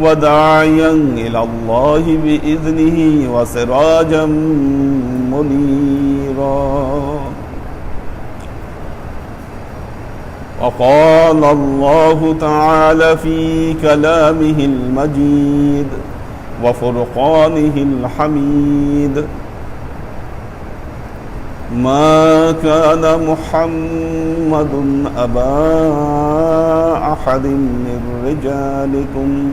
وداعيا إلى الله بإذنه وسراجا منيرا. وقال الله تعالى في كلامه المجيد وفرقانه الحميد ما كان محمد أبا أحد من رجالكم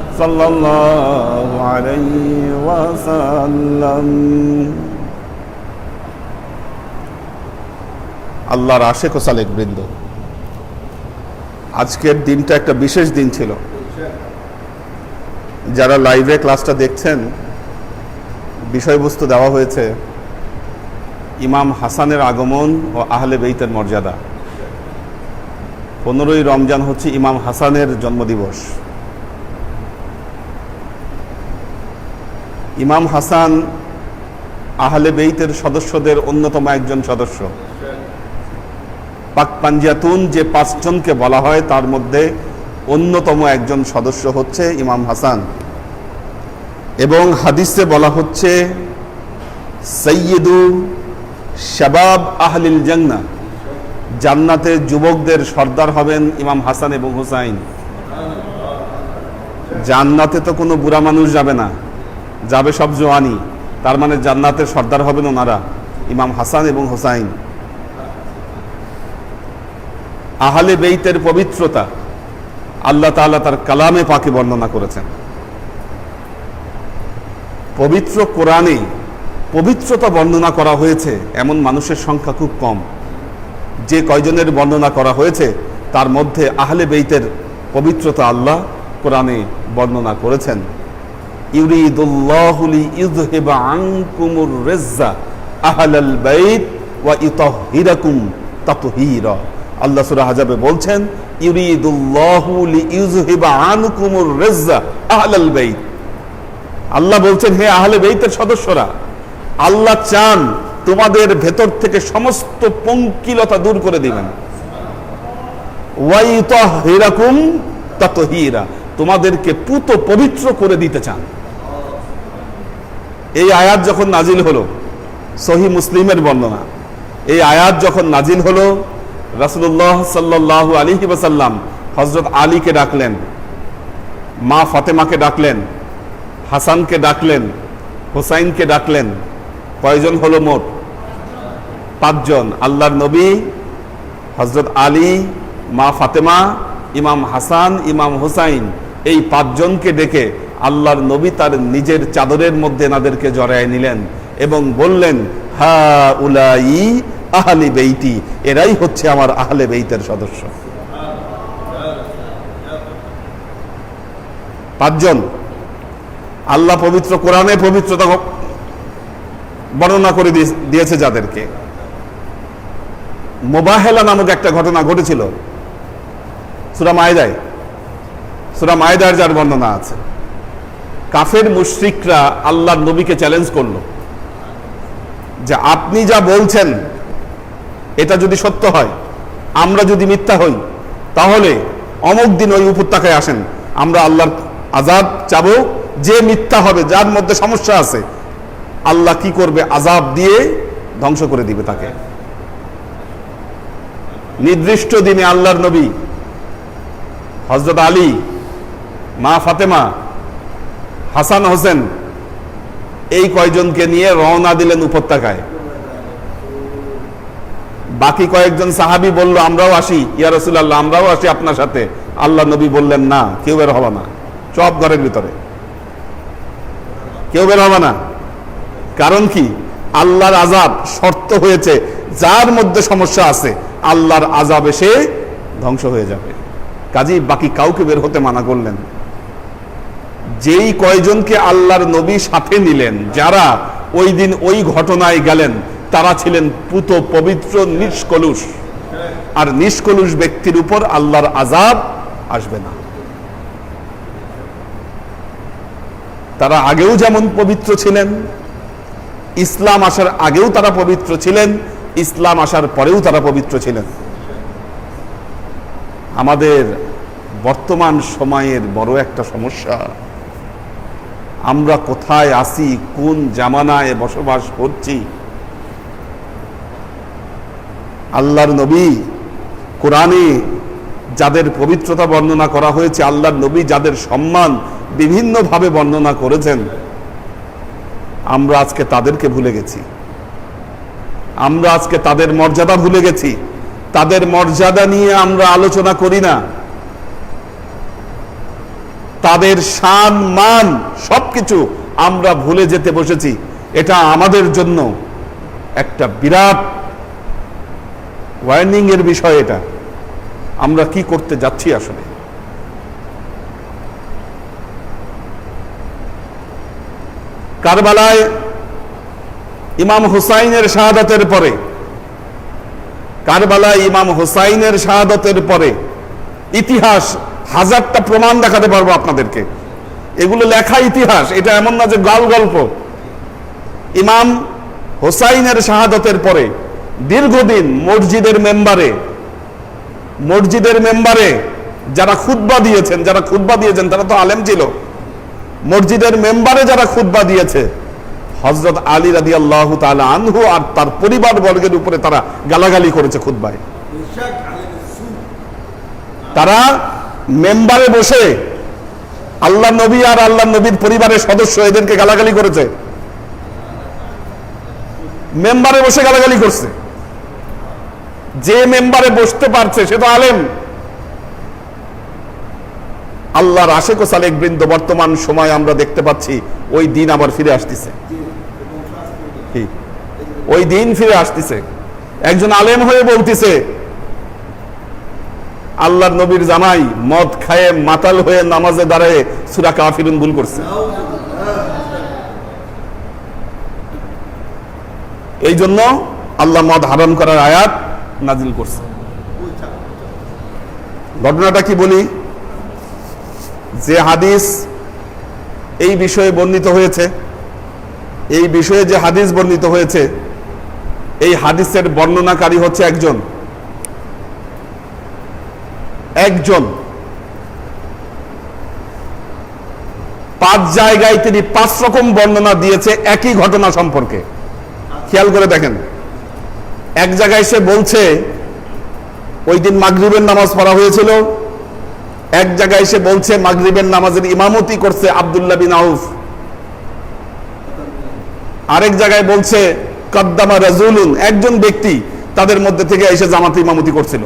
صلى الله عليه وسلم আল্লাহর আশেক ও সালেক বৃন্দ আজকের দিনটা একটা বিশেষ দিন ছিল যারা লাইভে ক্লাসটা দেখছেন বিষয়বস্তু দেওয়া হয়েছে ইমাম হাসানের আগমন ও আহলে বেইতের মর্যাদা পনেরোই রমজান হচ্ছে ইমাম হাসানের জন্মদিবস ইমাম হাসান আহলে বেইতের সদস্যদের অন্যতম একজন সদস্য। পাক পাঞ্জাতুন যে পাঁচজনকে বলা হয়, তার মধ্যে অন্যতম একজন সদস্য হচ্ছে ইমাম হাসান। এবং হাদিসে বলা হচ্ছে, সৈয়দু শাবাব আহলিল জান্না জান্নাতের যুবকদের সর্দার হবেন ইমাম হাসান এবং হুসাইন। জান্নাতে তো কোনো বুড়া মানুষ যাবে না। যাবে সব জোয়ানি তার মানে জান্নাতের সর্দার হবেন ওনারা, ইমাম হাসান এবং হুসাইন। আহলে বেইতের পবিত্রতা আল্লাহ তাআলা তার কালামে পাকে বর্ণনা করেছেন। পবিত্র কোরআনে পবিত্রতা বর্ণনা করা হয়েছে, এমন মানুষের সংখ্যা খুব কম। যে কয়জনের বর্ণনা করা হয়েছে, তার মধ্যে আহলে বেইতের পবিত্রতা আল্লাহ কোরআনে বর্ণনা করেছেন। আল্লাহ বলছেন আল্লাহ বলছেন, হে আহলে বেইতের সদস্যরা, আল্লাহ চান তোমাদের ভেতর থেকে সমস্ত পঙ্কিলতা দূর করে দিবেন। তোমাদেরকে পুত পবিত্র করে দিতে চান। এই আয়াত যখন নাজিল হলো, সহি মুসলিমের বর্ণনা, এই আয়াত যখন নাজিল হলো রাসুল্লাহ সাল্লাহ আলী ওসাল্লাম হজরত আলীকে ডাকলেন, মা ফাতেমাকে ডাকলেন, হাসানকে ডাকলেন, হোসাইনকে ডাকলেন, কয়জন হলো মোট? পাঁচজন। আল্লাহর নবী হজরত আলী, মা ফাতেমা, ইমাম হাসান, ইমাম হুসাইন, এই পাঁচজনকে ডেকে আল্লাহর নবী তার নিজের চাদরের মধ্যে এনাদেরকে জড়ায় নিলেন এবং বললেন হা উলাই আহলি বেইতি, এরাই হচ্ছে আমার আহলে বেইতের সদস্য। পাঁচজন। আল্লাহ পবিত্র কোরআনে পবিত্রতা বর্ণনা করে দিয়ে- দিয়েছে যাদেরকে। মোবাহেলা নামক একটা ঘটনা ঘটেছিল। সুরা মায়দায়। সুরা মায়দার যার বর্ণনা আছে। কাফের মুশরিকরা আল্লাহর নবীকে চ্যালেঞ্জ করল। যে আপনি যা বলছেন, এটা যদি সত্য হয়, আমরা যদি মিথ্যা হই, তাহলে অমুক দিন ওই উপত্যকায় আসেন, আমরা আল্লাহর আজাব চাবো। যে মিথ্যা হবে, যার মধ্যে সমস্যা আছে, আল্লাহ কি করবে? আজাব দিয়ে ধ্বংস করে দিবে তাকে। নির্দিষ্ট দিনে আল্লাহর নবী হজরত আলী, মা ফাতেমা হাসান হোসেন, এই কয়জনকে নিয়ে রওনা দিলেন উপত্যকায়। বাকি কয়েকজন সাহাবি বলল, আমরাও আসি, ইয়া রসুল্লাহ আমরাও আসি আপনার সাথে। আল্লাহ নবী বললেন, না, কেউ বের হবে না সব ঘরের ভিতরে। কেউ বের হবে না। কারণ কি? আল্লাহর আজাব শর্ত হয়েছে, যার মধ্যে সমস্যা আছে, আল্লাহর আজাব এসে ধ্বংস হয়ে যাবে। কাজেই বাকি কাউকে বের হতে মানা করলেন। যেই কয়জনকে আল্লাহর নবী সাথে নিলেন, যারা ওই দিন ওই ঘটনায় গেলেন, তারা ছিলেন পুত পবিত্র নিষ্কলুষ। আর নিষ্কলুষ ব্যক্তির উপর আল্লাহর আজাব আসবে না। তারা আগেও যেমন পবিত্র ছিলেন, ইসলাম আসার আগেও তারা পবিত্র ছিলেন, ইসলাম আসার পরেও তারা পবিত্র ছিলেন। আমাদের বর্তমান সময়ের বড় একটা সমস্যা। আমরা কোথায় আসি কোন জামানায় বসবাস করছি? আল্লাহর নবী কোরআনে যাদের পবিত্রতা বর্ণনা করা হয়েছে, আল্লাহর নবী যাদের সম্মান বিভিন্নভাবে বর্ণনা করেছেন, আমরা আজকে তাদেরকে ভুলে গেছি। আমরা আজকে তাদের মর্যাদা ভুলে গেছি। তাদের মর্যাদা নিয়ে আমরা আলোচনা করি না। তাদের সান মান সবকিছু আমরা ভুলে যেতে বসেছি। এটা আমাদের জন্য একটা বিরাট ওয়ার্নিং এর বিষয় এটা। আমরা কি করতে যাচ্ছি আসলে? কারবালায় ইমাম হুসাইনের শাহাদাতের পরে, কারবালায় ইমাম হুসাইনের শাহাদাতের পরে ইতিহাস হাজারটা প্রমাণ দেখাতে পারব আপনাদেরকে। এগুলো লেখা ইতিহাস এটা এমন না যে গাল গল্প। ইমাম হোসাইনের শাহাদতের পরে দীর্ঘদিন মসজিদের মেম্বারে মসজিদের মেম্বারে যারা খুতবা দিয়েছেন যারা খুতবা দিয়েছেন তারা তো আলেম ছিল। মসজিদের মেম্বারে যারা খুতবা দিয়েছে হজরত আলী রাদি আল্লাহ আনহু আর তার পরিবার বর্গের উপরে তারা গালাগালি করেছে খুতবায়। তারা মেম্বারে বসে আল্লাহ নবী আর আল্লাহ নবীর পরিবারের সদস্য এদেরকে গালাগালি করেছে। মেম্বারে বসে গালাগালি করছে। যে মেম্বারে বসতে পারছে, সে তো আলেম। আল্লাহর আশেক সালেক বৃন্দ, বর্তমান সময় আমরা দেখতে পাচ্ছি ওই দিন আবার ফিরে আসতেছে। ওই দিন ফিরে আসতেছে। একজন আলেম হয়ে বলতেছে আল্লাহর নবীর জামাই মদ খায়ে মাতাল হয়ে নামাজে দাঁড়ায় সুরা কাফিরুন ভুল করছে। এই জন্য আল্লাহ মদ হারাম করার আয়াত নাজিল করছে। ঘটনাটা কি বলি? যে হাদিস এই বিষয়ে বর্ণিত হয়েছে, এই বিষয়ে যে হাদিস বর্ণিত হয়েছে, এই হাদিসের বর্ণনাকারী হচ্ছে একজন। একজন। পাঁচ জায়গায় তিনি পাঁচ রকম বর্ণনা দিয়েছে, একই ঘটনা সম্পর্কে। খেয়াল করে দেখেন। এক জায়গায় সে বলছে, ওই দিন মাগরিবের নামাজ পড়া হয়েছিল। এক জায়গায় সে বলছে, মাগরিবের নামাজের ইমামতি করছে আবদুল্লাহ বিন আউফ। আরেক জায়গায় বলছে, কদ্দামা রাজুলুন, একজন ব্যক্তি তাদের মধ্যে থেকে এসে জামাতে ইমামতি করছিল।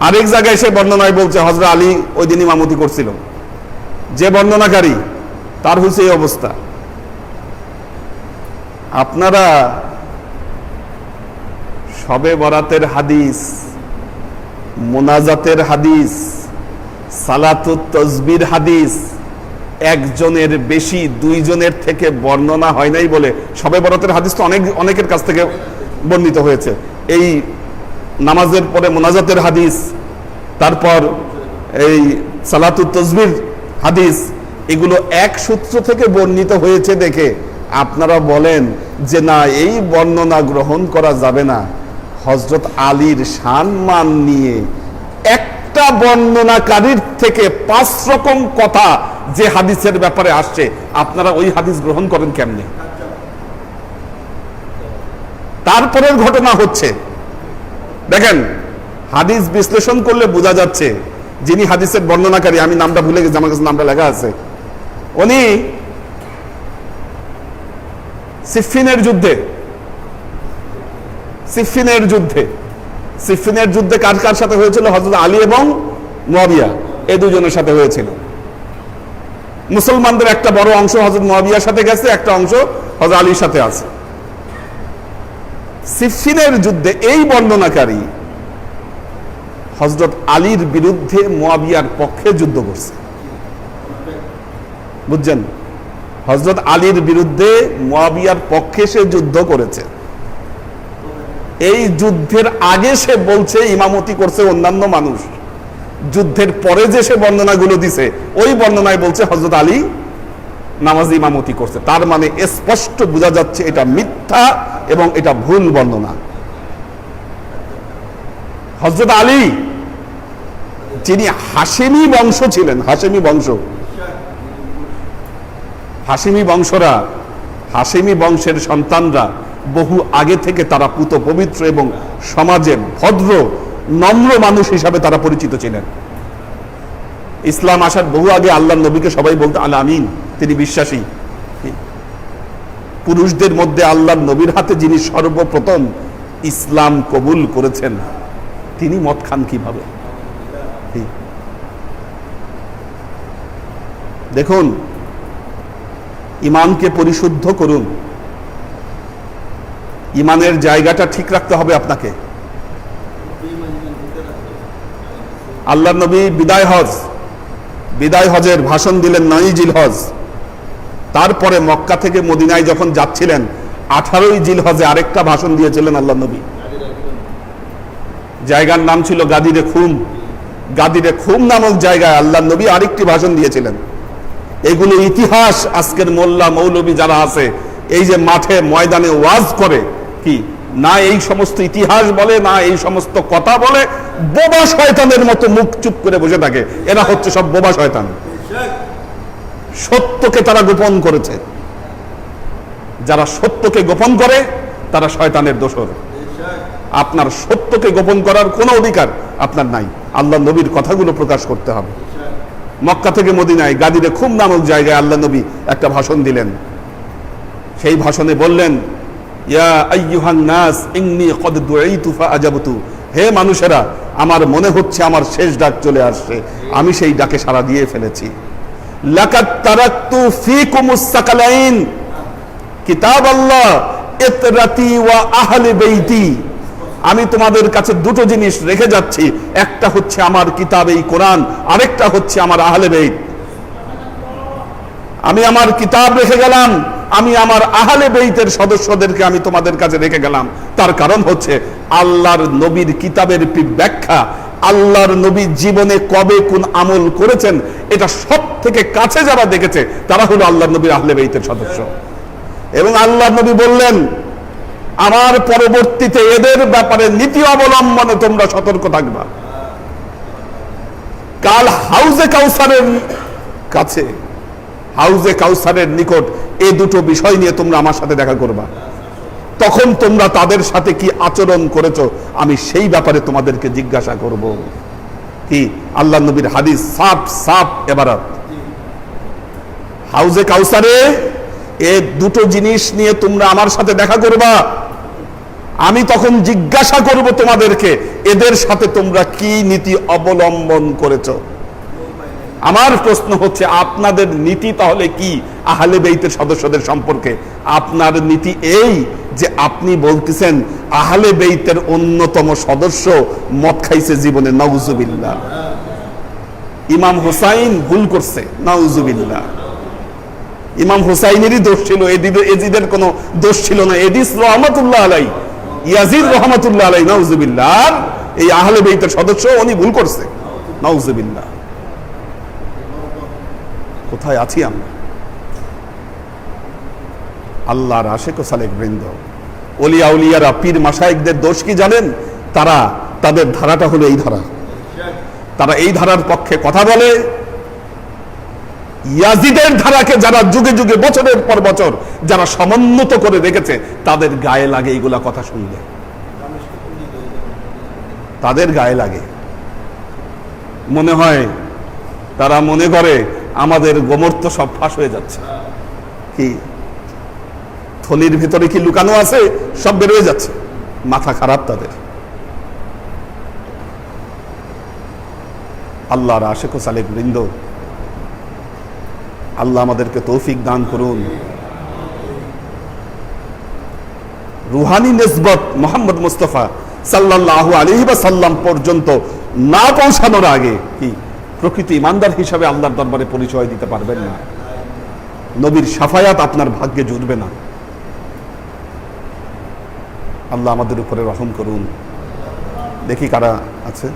আরেক জায়গায় সে বর্ণনায় বলছে হজরা আলী ওই দিন ইমামতি করছিল। যে বর্ণনাকারী তার হচ্ছে এই অবস্থা। আপনারা সবে বরাতের হাদিস, মোনাজাতের হাদিস, সালাতুত তসবির হাদিস, একজনের বেশি, দুইজনের থেকে বর্ণনা হয় নাই বলে সবে বরাতের হাদিস তো অনেক অনেকের কাছ থেকে বর্ণিত হয়েছে। এই নামাজের পরে মোনাজাতের হাদিস, তারপর এই সালাতুত তসবির হাদিস, এগুলো এক সূত্র থেকে বর্ণিত হয়েছে দেখে আপনারা বলেন যে না, এই বর্ণনা গ্রহণ করা যাবে না। হজরত আলীর সম্মান নিয়ে একটা বর্ণনাকারীর থেকে পাঁচ রকম কথা যে হাদিসের ব্যাপারে আসছে, আপনারা ওই হাদিস গ্রহণ করেন কেমনে? তারপরের ঘটনা হচ্ছে দেখেন, হাদিস বিশ্লেষণ করলে বোঝা যাচ্ছে যিনি হাদিসের বর্ণনাকারী, আমি নামটা ভুলে গেছি, আমার কাছে নামটা লেখা আছে। উনি সিফিনের যুদ্ধে সিফিনের যুদ্ধে সিফিনের যুদ্ধে কার কার সাথে হয়েছিল? হজরত আলী এবং মুয়াবিয়া, এই দুজনের সাথে হয়েছিল। মুসলমানদের একটা বড় অংশ হজরত মুয়াবিয়ার সাথে গেছে, একটা অংশ হজরত আলীর সাথে আছে। সিফিনের যুদ্ধে এই বর্ণনাকারী হজরত আলীর বিরুদ্ধে মোয়াবিয়ার পক্ষে যুদ্ধ করছে। বুঝছেন? হজরত আলীর বিরুদ্ধে মোয়াবিয়ার পক্ষে সে যুদ্ধ করেছে। এই যুদ্ধের আগে সে বলছে, ইমামতি করছে অন্যান্য মানুষ। যুদ্ধের পরে যে সে বর্ণনাগুলো দিছে, ওই বর্ণনায় বলছে হজরত আলী নামাজ ইমামতি করছে। তার মানে স্পষ্ট বোঝা যাচ্ছে এটা মিথ্যা এবং এটা ভুল বর্ণনা। হজরত আলী, যিনি হাসেমি বংশ ছিলেন হাসেমি বংশ। হাসিমি বংশরা হাসিমি বংশের সন্তানরা বহু আগে থেকে তারা পুত পবিত্র এবং সমাজে ভদ্র, নম্র মানুষ হিসাবে তারা পরিচিত ছিলেন। ইসলাম আসার বহু আগে আল্লাহ নবীকে সবাই বলতো আল আমিন। তিনি বিশ্বাসী। পুরুষদের মধ্যে আল্লাহ নবীর হাতে যিনি সর্বপ্রথম ইসলাম কবুল করেছেন, তিনি মদ খান কীভাবে? দেখুন, ইমানকে পরিশুদ্ধ করুন। ইমানের জায়গাটা ঠিক রাখতে হবে আপনাকে। আল্লাহ নবী বিদায় হজ। বিদায় হজের ভাষণ দিলেন নয় জিল হজ। তারপরে মক্কা থেকে মদিনায় যখন যাচ্ছিলেন, আঠারোই জিল হজে আরেকটা ভাষণ দিয়েছিলেন আল্লাহ নবী। জায়গার নাম ছিল গাদিরে খুম। গাদিরে খুম নামক জায়গায় আল্লাহ নবী আরেকটি ভাষণ দিয়েছিলেন। এগুলো ইতিহাস আজকের মোল্লা মৌলবী যারা আছে, এই যে মাঠে ময়দানে ওয়াজ করে, কি? না এই সমস্ত ইতিহাস বলে, না এই সমস্ত কথা বলে, বোবা শয়তানের মতো মুখ চুপ করে বসে থাকে। এরা হচ্ছে সব বোবা শয়তান। সত্যকে তারা গোপন করেছে। যারা সত্যকে গোপন করে, তারা শয়তানের দোষর। আপনার সত্যকে গোপন করার কোনো অধিকার আপনার নাই। আল্লাহ নবীর কথাগুলো প্রকাশ করতে হবে। মক্কা থেকে মদিনায় গাদিরে খুব নামক জায়গায় আল্লাহ নবী একটা ভাষণ দিলেন। সেই ভাষণে বললেন হে মানুষেরা, আমার মনে হচ্ছে আমার শেষ ডাক চলে আসছে। আমি সেই ডাকে সাড়া দিয়ে ফেলেছি। আমি তোমাদের কাছে দুটো জিনিস রেখে যাচ্ছি। একটা হচ্ছে আমার কিতাব এই কোরআন, আরেকটা হচ্ছে আমার আহলে বেইত। আমি আমার কিতাব রেখে গেলাম, আমি আমার আহলে বেইতের সদস্যদেরকে আমি তোমাদের কাছে রেখে গেলাম। তার কারণ হচ্ছে আল্লাহর নবীর কিতাবের ব্যাখ্যা আল্লাহর নবী জীবনে কবে কোন আমল করেছেন, এটা সব থেকে কাছে যারা দেখেছে, তারা হলো আল্লাহর নবীর আহলে বেইতের সদস্য। এবং আল্লাহ নবী বললেন, আমার পরবর্তীতে এদের ব্যাপারে নীতি অবলম্বনে তোমরা সতর্ক থাকবা। কাল হাউজে কাউসারের কাছে, হাউজে কাউসারের নিকট এই দুটো বিষয় নিয়ে তোমরা আমার সাথে দেখা করবা। তখন তোমরা তাদের সাথে কি আচরণ করেছ? আমি সেই ব্যাপারে তোমাদেরকে জিজ্ঞাসা করব। কি? আল্লাহ নবীর হাদিস সাপ সাপ এবারত। হাউজে কাউসারে এ দুটো জিনিস নিয়ে তোমরা আমার সাথে দেখা করবা। আমি তখন জিজ্ঞাসা করব তোমাদেরকে, এদের সাথে তোমরা কি নীতি অবলম্বন করেছ? আমার প্রশ্ন হচ্ছে, আপনাদের নীতি তাহলে কি? আহলে বেইতের সদস্যদের সম্পর্কে। আপনার নীতি এই যে আপনি বলতেছেন, আহলে বেইতের অন্যতম সদস্য মদ খাইছে জীবনে নওজুবিল্লাহ ইমাম হোসাইন ভুল করছে নওজুবিল্লাহ ইমাম হুসাইনেরই দোষ ছিল এদিদের এজিদের কোনো দোষ ছিল না। এদিস রহমতুল্লাহ আলাই, ইয়াজিদ রহমতুল্লাহ আলাই নওজুবিল্লাহ আর এই আহলে বেইতের সদস্য, উনি ভুল করছে, নাউজুবিল্লাহ। কোথায় আছি আমরা? আল্লাহর আশেক সালেক বৃন্দ। অলিয়া উলিয়ারা, পীর মাসাইকদের দোষ কি জানেন? তারা, তাদের ধারাটা হলো এই ধারা। তারা এই ধারার পক্ষে কথা বলে। ইয়াজিদের ধারাকে যারা যুগে যুগে, বছরের পর বছর যারা সমুন্নত করে রেখেছে, তাদের গায়ে লাগে এইগুলা কথা শুনলে। তাদের গায়ে লাগে। মনে হয়, তারা মনে করে আমাদের গোমর্ত সব ফাঁস হয়ে যাচ্ছে। কি? থলির ভিতরে কি লুকানো আছে? সব বেরোয় যাচ্ছে। মাথা খারাপ তাদের। আল্লাহর আশেক ও সালেক বৃন্দ, আল্লাহ আমাদেরকে তৌফিক দান করুন। রুহানি নেসবত মোহাম্মদ মুস্তফা সাল্লাহ আলী বা সাল্লাম পর্যন্ত না পৌঁছানোর আগে কি প্রকৃতি ইমানদার হিসাবে আল্লাহর দরবারে পরিচয় দিতে পারবেন না? নবীর সাফায়াত আপনার ভাগ্যে জুটবে না। আল্লাহ আমাদের উপরে রহম করুন। দেখি কারা আছে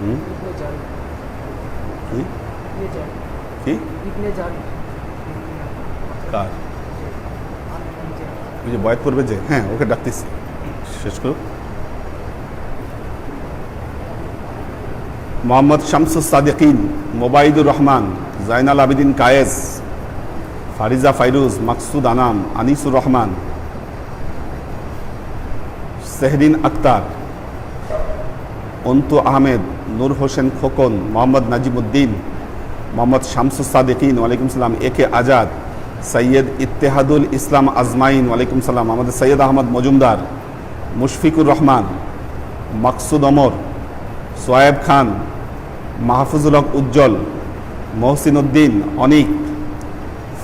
হুম? কি কি কার ওই যে বয়াত করবে যে হ্যাঁ ওকে ডাকতেছি। শেষ করুক। মোহাম্মদ শামসুস সাদেকিন, মোবাইদুর রহমান, জাইনাল আবিদিন কায়েস, ফারিজা ফাইরুজ, মাকসুদ আনাম, আনিসুর রহমান, সেহরিন আক্তার, অন্তু আহমেদ, নূর হোসেন খোকন, মোহাম্মদ নাজিমুদ্দিন, মোহাম্মদ শামসুস সাদেকিন, ওয়ালাইকুম সালাম, এ কে আজাদ সৈয়দ ইত্তেহাদুল ইসলাম আজমাইন, ওয়ালাইকুম সালাম। আমাদের সৈয়দ আহমদ মজুমদার, মুশফিকুর রহমান, মাকসুদ অমর সোয়েব খান, মাহফুজুল হক উজ্জ্বল মহসিন উদ্দিন অনিক,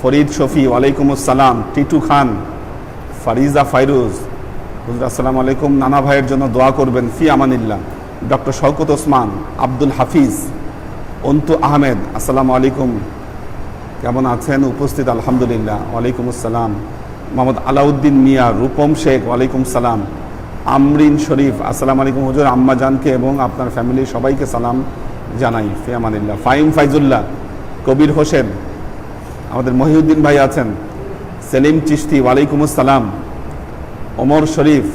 ফরিদ শফি, ওয়ালাইকুম আসসালাম, টিটু খান, ফারিজা ফাইরুজ। হুজুর, আসসালামু আলাইকুম। নানা ভাইয়ের জন্য দোয়া করবেন, ফি আমানিল্লাহ। ডক্টর শওকত ওসমান, আব্দুল হাফিজ, অন্তু আহমেদ, আসসালামু আলাইকুম। কেমন আছেন? উপস্থিত, আলহামদুলিল্লাহ। ওয়ালাইকুম আসসালাম। মোহাম্মদ আলাউদ্দিন মিয়া, রূপম শেখ, ওয়ালাইকুম সালাম। আমরিন শরীফ, আসসালামু আলাইকুম হুজুর, আম্মা জানকে এবং আপনার ফ্যামিলির সবাইকে সালাম জানাই। ফিয়ামানিল্লাহ। ফাইম ফাইজুল্লাহ, কবির হোসেন, আমাদের মহিউদ্দিন ভাই আছেন, সেলিম চিস্তি ওয়ালাইকুম আসসালাম, ওমর শরীফ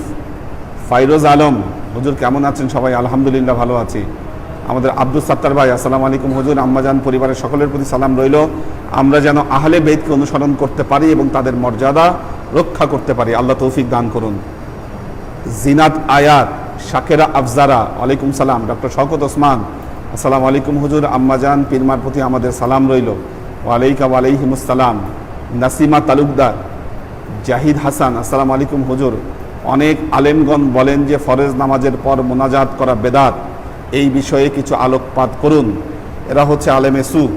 ফাইরোজ আলম। হুজুর, কেমন আছেন সবাই? আলহামদুলিল্লাহ, ভালো আছি। আমাদের আব্দুল সাত্তার ভাই, আসসালামু আলাইকুম হুজুর আম্মাজান পরিবারের সকলের প্রতি সালাম রইল। আমরা যেন আহলে বেদকে অনুসরণ করতে পারি এবং তাদের মর্যাদা রক্ষা করতে পারি। আল্লাহ তৌফিক দান করুন। জিনাত আয়াত, শাকেরা আফজারা। ওয়ালাইকুম সালাম, ডক্টর শওকত ওসমান। আসসালামু আলাইকুম হুজুর আম্মাজান পীরমার প্রতি আমাদের সালাম রইল। ওয়ালাইকা ওয়ালাইহিমুসালাম নাসিমা তালুকদার, জাহিদ হাসান, আসসালামু আলাইকুম হুজুর। অনেক আলেমগণ বলেন যে ফরেজ নামাজের পর মোনাজাত করা বেদাত। এই বিষয়ে কিছু আলোকপাত করুন। এরা হচ্ছে আলেমে সু।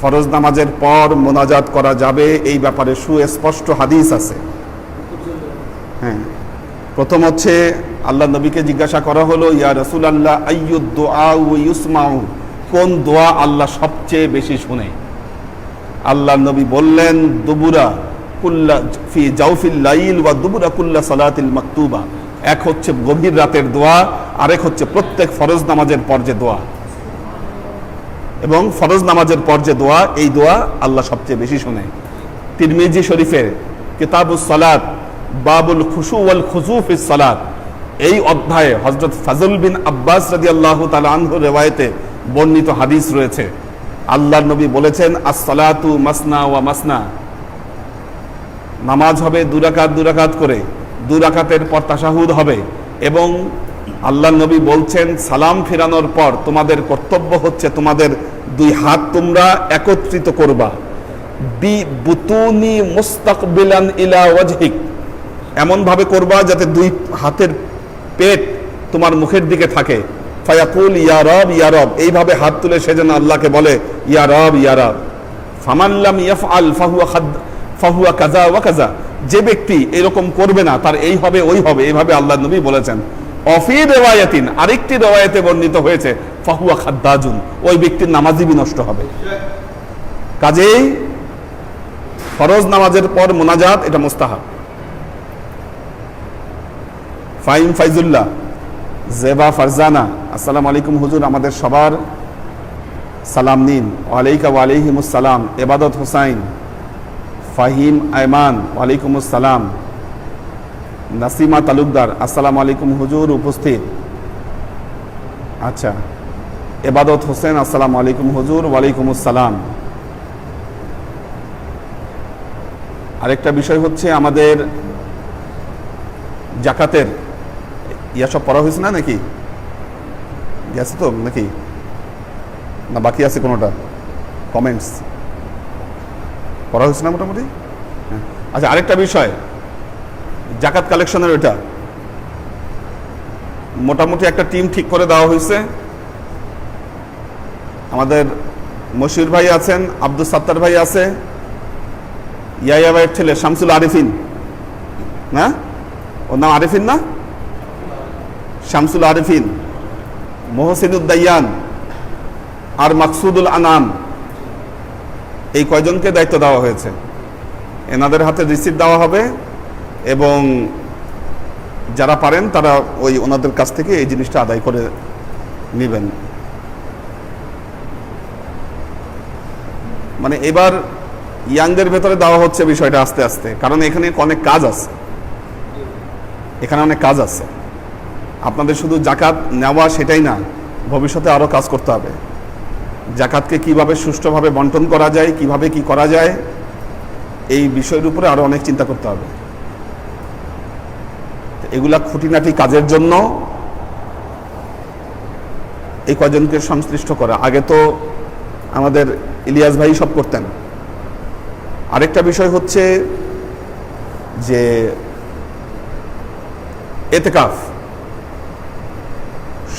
ফরজ নামাজের পর মোনাজাত করা যাবে, এই ব্যাপারে সুস্পষ্ট হাদিস আছে। হ্যাঁ। প্রথম হচ্ছে আল্লাহ নবীকে জিজ্ঞাসা করা হলো, ইয়া রসুল আল্লাহ ইউসমাউ? কোন দোয়া আল্লাহ সবচেয়ে বেশি শুনে? আল্লাহ নবী বললেন, দুবুরা কুল্লা, ফি জাউফিল লাইল ওয়া দুবুরা কুল্লা সালাতিল মাকতুবা। এক হচ্ছে গভীর রাতের দোয়া আরেক হচ্ছে প্রত্যেক ফরজ নামাজের পর যে দোয়া। এবং ফরজ নামাজের পর যে দোয়া, এই দোয়া আল্লাহ সবচেয়ে বেশি শুনে। তিরমিজি শরীফের কিতাবুস সালাত, বাবুল খুশু ওয়াল খুজু ফিস সালাত। এই অধ্যায়ে হজরত ফাজল বিন আব্বাস রাদিয়াল্লাহু তাআলা আনহু রেওয়ায়েতে বর্ণিত হাদিস রয়েছে। আল্লাহর নবী বলেছেন, আস-সালাতু মাসনা ওয়া মাসনা। নামাজ হবে দুরাকাত দুরাকাত করে, দুরাকাতের পর তাশাহুদ হবে এবং আল্লাহ নবী বলছেন, সালাম ফিরানোর পর তোমাদের কর্তব্য হচ্ছে তোমাদের দুই হাত তোমরা একত্রিত করবা। বি বুতুনি মুস্তাকবিলান ইলা ওয়াজহিক। এমন ভাবে করবা যাতে দুই হাতের পেট তোমার মুখের দিকে থাকে। ফায়াকুল, ইয়া রব ইয়া রব। এইভাবে হাত তুলে সে যেন আল্লাহকে বলে, ইয়া রব ইয়া রব। ফামাল্লাম ইয়াফআল, ফাহুয়া খাদ, ফাহুয়া কাজা ওয়া কাজা যে ব্যক্তি এরকম করবে না, তার এই হবে, ওই হবে, এইভাবে আল্লাহ নবী বলেছেন। অফি রেওয়ায়াতিন আরেকটি রেওয়ায়াতে বর্ণিত হয়েছে, ফাহুয়া খাদ্দাজুন, ওই ব্যক্তির নামাজই বিনষ্ট হবে। কাজেই ফরজ নামাজের পর মোনাজাত, এটা মুস্তাহাব। ফাইম ফাইজুল্লাহ, জেবা ফারজানা, আসসালামু আলাইকুম হুজুর, আমাদের সবার সালাম নিন। ওয়ালাইকা ওয়ালাইহিমুসালাম এবাদত হুসাইন, ফাহিম আয়মান ওয়ালাইকুমুসালাম নাসিমা তালুকদার, আসসালামু আলাইকুম হুজুর, উপস্থিত। আচ্ছা এবাদত হোসেন, আসসালামু আলাইকুম হুজুর, ওয়ালাইকুম আসসালাম। আরেকটা বিষয় হচ্ছে আমাদের জাকাতের, ইয়া সব পড়া হয়েছে না নাকি? গেছে তো নাকি? না বাকি আছে কোনোটা? কমেন্টস। পড়া হয়েছে না মোটামুটি? হ্যাঁ। আচ্ছা আরেকটা বিষয়। জাকাত কালেকশনের ওইটা। মোটামুটি একটা টিম ঠিক করে দেওয়া হয়েছে। আমাদের মশির ভাই আছেন আব্দুল সাত্তার ভাই আছে ইয়াইয়া ভাইয়ের ছেলে, শামসুল আরিফিন। না? ওর নাম আরিফিন না? শামসুল আরিফিন। মোহসিনুদ্দাইয়ান আর মাকসুদুল আনাম। এই কয়জনকে দায়িত্ব দেওয়া হয়েছে? এনাদের হাতে রিসিপ্ট দেওয়া হবে। এবং যারা পারেন, তারা ওই ওনাদের কাছ থেকে এই জিনিসটা আদায় করে নেবেন। মানে এবার ইয়াংদের ভেতরে দেওয়া হচ্ছে বিষয়টা আস্তে আস্তে, কারণ এখানে অনেক কাজ আছে। এখানে অনেক কাজ আছে। আপনাদের শুধু জাকাত নেওয়া সেটাই না, ভবিষ্যতে আরও কাজ করতে হবে। জাকাতকে কীভাবে সুষ্ঠুভাবে বন্টন করা যায়, কীভাবে কি করা যায়, এই বিষয়ের উপরে আরও অনেক চিন্তা করতে হবে। এগুলা খুঁটিনাটি কাজের জন্য এই কজনকে সংশ্লিষ্ট করা। আগে তো আমাদের ইলিয়াস ভাই সব করতেন। আরেকটা বিষয় হচ্ছে যে এতেকাফ,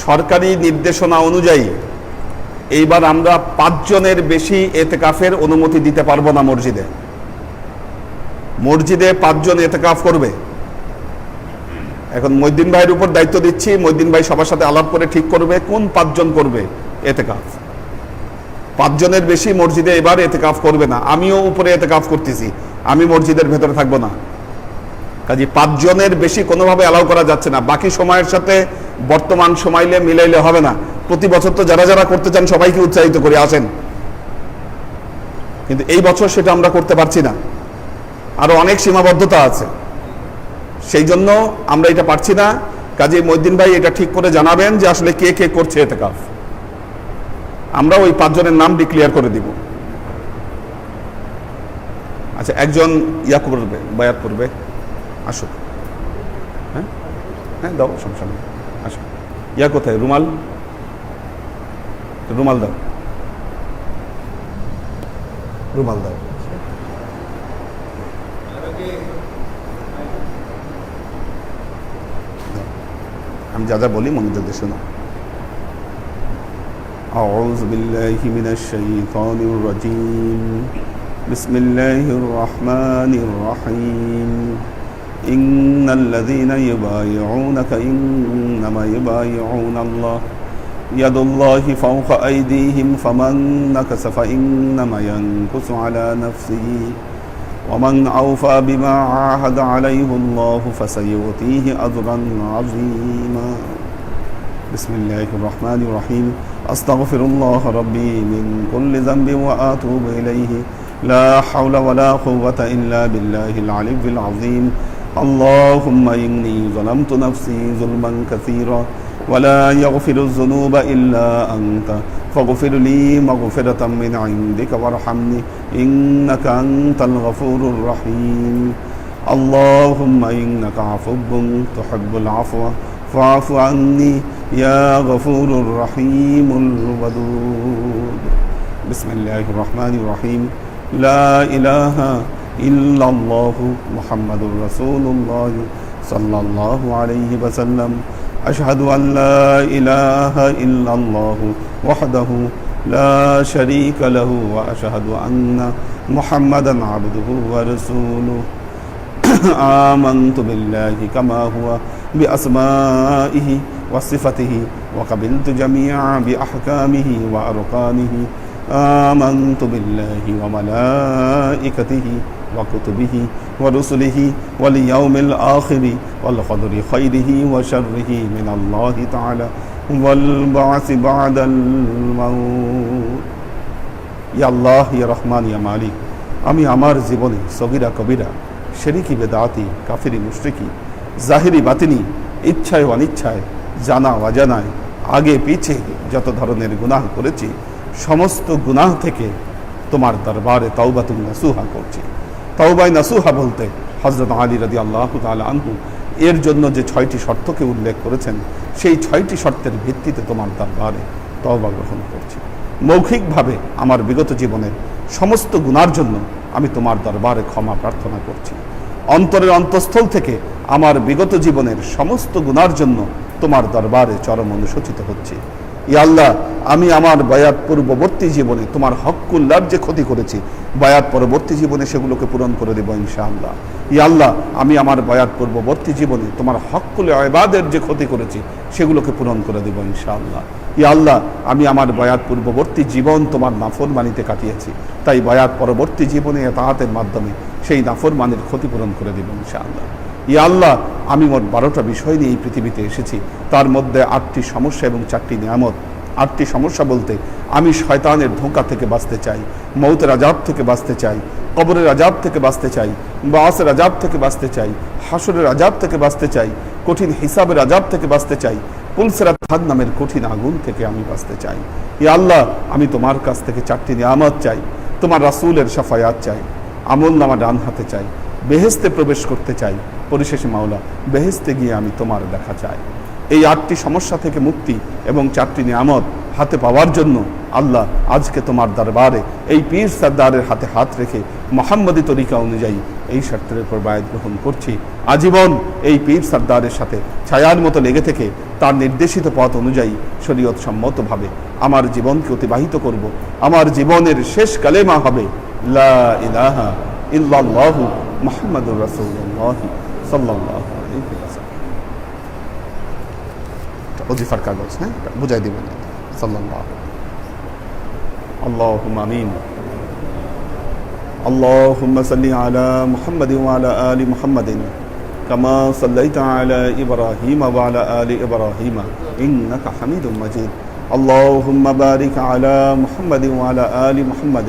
সরকারি নির্দেশনা অনুযায়ী এইবার আমরা পাঁচজনের বেশি এতেকাফের অনুমতি দিতে পারব না মসজিদে। মসজিদে পাঁচজন এতেকাফ করবে। এখন মইদ্দিন ভাইয়ের উপর দায়িত্ব দিচ্ছি। মইদ্দিন ভাই সবার সাথে আলাপ করে ঠিক করবে, কোন পাঁচজন করবে এতে কাজ পাঁচজনের বেশি মসজিদে এবার এতেকাফ করবে না। আমিও উপরে এতেকাফ করতেছি। আমি মসজিদের ভেতরে থাকব না। কাজে পাঁচজনের বেশি কোনোভাবে অ্যালাউ করা যাচ্ছে না। বাকি সময়ের সাথে বর্তমান সময়লে মিলাইলে হবে না। প্রতি বছর তো যারা যারা করতে চান সবাইকে উৎসাহিত করে আসেন। কিন্তু এই বছর সেটা আমরা করতে পারছি না। আরও অনেক সীমাবদ্ধতা আছে। সেই জন্য আমরা এটা পারছি না। কাজে মহিদ্দিন ভাই এটা ঠিক করে জানাবেন যে আসলে কে কে করছে এতে কাফ আমরা ওই পাঁচজনের নাম ডিক্লেয়ার করে দিব। আচ্ছা একজন ইয়া করবে, বায়াত করবে। আসুক। হ্যাঁ? হ্যাঁ দাও, সমস্যা নেই। আসো ইয়া কোথায়? রুমাল? রুমাল দাও। রুমাল দাও। আমি যা যা বলি মনোযোগ দিয়ে শোনো أعوذ بالله من الشيطان الرجيم بسم الله الرحمن الرحيم إن الذين يبايعونك إنما يبايعون الله يد الله فوق أيديهم فمن نكس فإنما ينكس على نفسه ومن أوفى بما عاهد عليه الله فسيؤتيه أجرا عظيما. بسم الله الرحمن الرحيم. أستغفر الله ربي من كل ذنب وأتوب إليه. لا حول ولا قوة إلا بالله العلي العظيم. اللهم إني ظلمت نفسي ظلما كثيرا. ولا يغفر الذنوب إلا أنت. فاغفر لي مغفرة من عندك وارحمني إنك أنت الغفور الرحيم. اللهم إنك عفو تحب العفو فاعف عني يا غفور الرحيم الودود. بسم الله الرحمن الرحيم. لا إله إلا الله محمد رسول الله صلى الله عليه وسلم. أشهد أن لا إله إلا الله وحده لا شريك له وأشهد أن محمدا عبده ورسوله. آمنت بالله كما هو بأسمائه وصفته وقبلت جميع بأحكامه وأركانه آمنت بالله وملائكته وكتبه ورسله واليوم الآخر والقدر خيره وشره من الله تعالى والبعث بعد الموت ইয়া আল্লাহ ইয়া রহমান ইয়া মালিক আমি আমার জীবনে সগিরা কবিরা শেরিকি বেদাতি কাফিরি মুশরিকি জাহিরি বাতিনি ইচ্ছায় ও অনিচ্ছায় জানা অজানায় আগে পিছে যত ধরনের গুনাহ করেছি সমস্ত গুনাহ থেকে তোমার দরবারে তাওবাতুন নাসুহা করছি তাওবাই নাসুহা বলতে হজরত আলী রাদি আল্লাহ তাআলা আনহু, এর জন্য যে ছয়টি শর্তকে উল্লেখ করেছেন, সেই ছয়টি শর্তের ভিত্তিতে তোমার দরবারে তওবা গ্রহণ করছি। মৌখিকভাবে আমার বিগত জীবনের সমস্ত গুণার জন্য আমি তোমার দরবারে ক্ষমা প্রার্থনা করছি। অন্তরের অন্তঃস্থল থেকে আমার বিগত জীবনের সমস্ত গুণার জন্য তোমার দরবারে চরম অনুশোচিত হচ্ছে। আল্লাহ, আমি আমার বায়াত পূর্ববর্তী জীবনে তোমার হকুল্লার যে ক্ষতি করেছি। বায়াত পরবর্তী জীবনে সেগুলোকে পূরণ করে দেবো ইনশাআল্লাহ। আল্লাহ, আমি আমার বায়াত পূর্ববর্তী জীবনে তোমার হকুল আয়বাদের যে ক্ষতি করেছি, সেগুলোকে পূরণ করে দেবো ইনশাআল্লাহ। আল্লাহ, আমি আমার বয়াত পূর্ববর্তী জীবন তোমার নাফরমানিতে কাটিয়েছি। তাই বয়াত পরবর্তী জীবনে তাহাতের মাধ্যমে সেই নাফরমানির ক্ষতিপূরণ করে দেব ইনশাআল্লাহ। ই আল্লাহ, আমি মোট বারোটা বিষয় নিয়ে এই পৃথিবীতে এসেছি। তার মধ্যে আটটি সমস্যা এবং চারটি নিয়ামত। আটটি সমস্যা বলতে, আমি শয়তানের ধোঁকা থেকে বাঁচতে চাই, মৌতের আজাব থেকে বাঁচতে চাই, কবরের আজাব থেকে বাঁচতে চাই বাসের আজাব থেকে বাঁচতে চাই, হাসরের আজাব থেকে বাঁচতে চাই, কঠিন হিসাবের আজাব থেকে বাঁচতে চাই পুলসেরা থাদ নামের কঠিন আগুন থেকে আমি বাঁচতে চাই। ই আল্লাহ, আমি তোমার কাছ থেকে চারটি নিয়ামত চাই, তোমার রাসুলের সাফায়াত চাই, আমল নামা ডান হাতে চাই বেহেস্তে প্রবেশ করতে চাই, পরিশেষে মাওলা বেহেস্তে গিয়ে আমি তোমার দেখা চাই। এই আটটি সমস্যা থেকে মুক্তি এবং চারটি নিয়ামত হাতে পাওয়ার জন্য আল্লাহ আজকে তোমার দরবারে এই পীর সর্দারের হাতে হাত রেখে মোহাম্মদী তরিকা অনুযায়ী এই শর্তের উপর গ্রহণ করছি। আজীবন এই পীর সর্দারের সাথে ছায়ার মতো লেগে থেকে তার নির্দেশিত পথ অনুযায়ী শরীয়ত সম্মতভাবে আমার জীবনকে অতিবাহিত করব। আমার জীবনের শেষ কালেমা হবে, লা ইলাহা ইল্লাল্লাহু মুহাম্মাদুর রাসূলুল্লাহ সাল্লাল্লাহু আলাইহি ওয়াসাল্লাম ওজিফার কাগজ হ্যাঁ বুঝাই দিবেন সাল্লাল্লাহু اللهم امين اللهم صل على محمد وعلى ال محمد كما صليت على ابراهيم وعلى ال ابراهيم انك حميد مجيد اللهم بارك على محمد وعلى ال محمد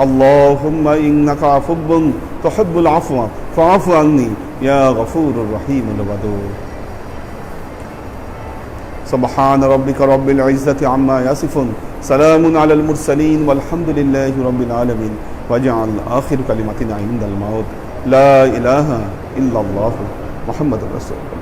اللهم إنك عفو تحب العفو فاعف عني يا غفور الرحيم الودود. سبحان ربك رب العزة عما يصفون سلام على المرسلين والحمد لله رب العالمين. واجعل آخر كلمتنا عند الموت لا إله إلا الله محمد رسول الله.